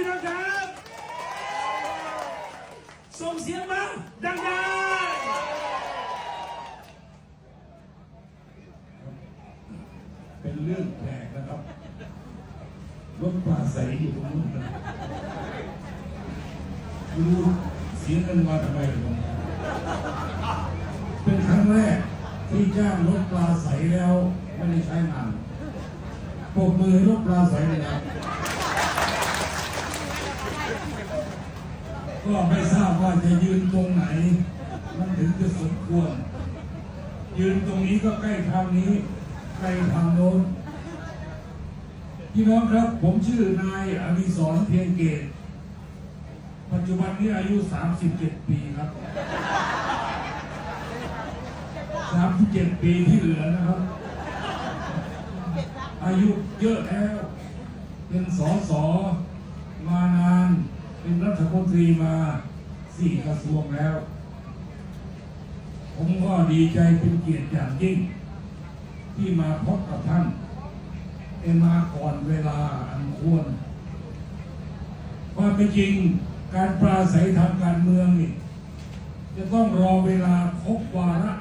พี่น้องครับส่งเสียงมาดังๆเป็นเรื่องแปลกนะครับรถป่าใสอยู่ตรงนู้นนะรู้เสียงกันมาทำไมหรอกเป็นครั้งแรกที่จ้างรถปลาใสแล้ว ไม่ได้ใช้งานปรบมือรถปลาใสเลยครับ ก็ไม่ทราบว่าจะยืนตรงไหน มันถึงจะสมควร ยืนตรงนี้ก็ใกล้ทางนี้ใกล้ทางโน้นพี่น้องครับ ผมชื่อนายอภิสรเพียงเกต ปัจจุบันนี้อายุ 37 ปีครับ 37 ปีที่เหลือนะครับ อายุเยอะแล้ว เป็นสอสอ เป็นรัฐมนตรีมาสี่กระทรวงแล้ว ผมก็ดีใจเป็นเกียรติอย่างยิ่ง ที่มาพบกับท่านเป็นมาก่อนเวลาอันควรคว่าเป็นจริงการปราศัยทางการเมืองนี่จะต้องรอเวลาครบวาระ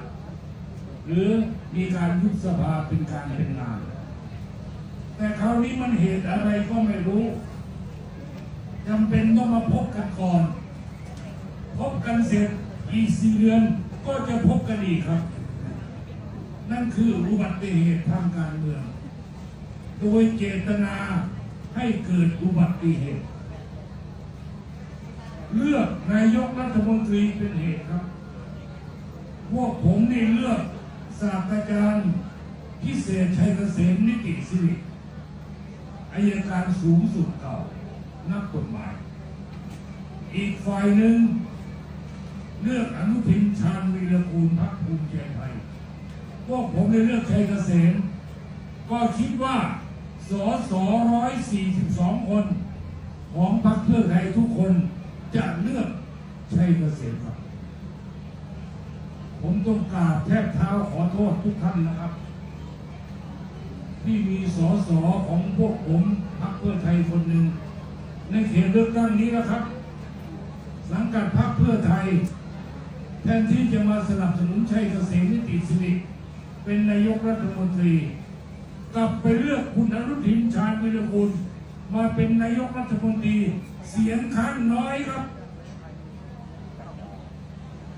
หรือมีการยุบสภาเป็นการเป็นงาน แต่คราวนี้มันเหตุอะไรก็ไม่รู้ จำเป็นต้องมาพบกันก่อน พบกันเสร็จอีกสี่เดือนก็จะพบกันอีกครับ นั่นคืออุบัติเหตุทางการเมือง โดยเจตนาให้เกิดอุบัติเหตุ เลือกนายกรัฐมนตรีเป็นเหตุครับ พวกผมนี่เลือกศาสตราจารย์พิเศษชัยเกษมนิติสิริอายการสูงสุดเก่า นักกฎหมาย อีกฝ่ายหนึ่ง เลือกอนุทินชาญวีรกูลพรรคภูมิใจไทยพวกผมในเลือกชัยเกษมก็คิดว่าสอสอร้อยสี่สิบสองคน ของพรรคเพื่อไทยทุกคนจะเลือกชัยเกษมครับ ผมต้องกราบแทบเท้าขอโทษทุกท่านนะครับ ที่มีสอสอของพวกผมพรรคเพื่อไทยคนหนึ่ง ในเขตเลือกตั้งนี้นะครับ สังกัดพรรคเพื่อไทย แทนที่จะมาสนับสนุนชัยเกษมนิติสิริเป็นนายกรัฐมนตรี กลับไปเลือกคุณอนุทินชาญวิรกุลมาเป็นนายกรัฐมนตรีเสียงข้างน้อยครับ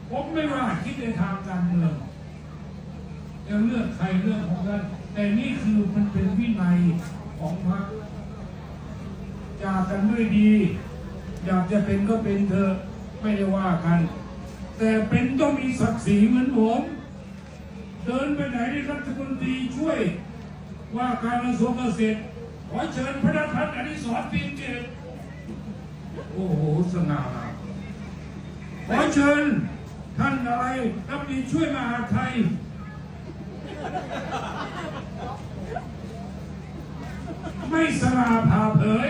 ผมไม่ว่าคิดในทางการเมืองจะเลือกใครเรื่องของท่านแต่นี่คือมันเป็นวินัยของพรรค จากกันด้วยดี อยากจะเป็นก็เป็นเธอไม่ได้ว่ากัน แต่เป็นต้องมีศักดิ์ศรีเหมือนผมเดินไปไหนได้รัฐมนตรีช่วยว่าการกระทรวงเกษตรขอเชิญพระพัฒน์อดิศรปีเกตโอ้โหสง่างาขอเชิญท่านอะไรรัฐมนตรีช่วยมหาไทย ไม่สง่าผ่าเผย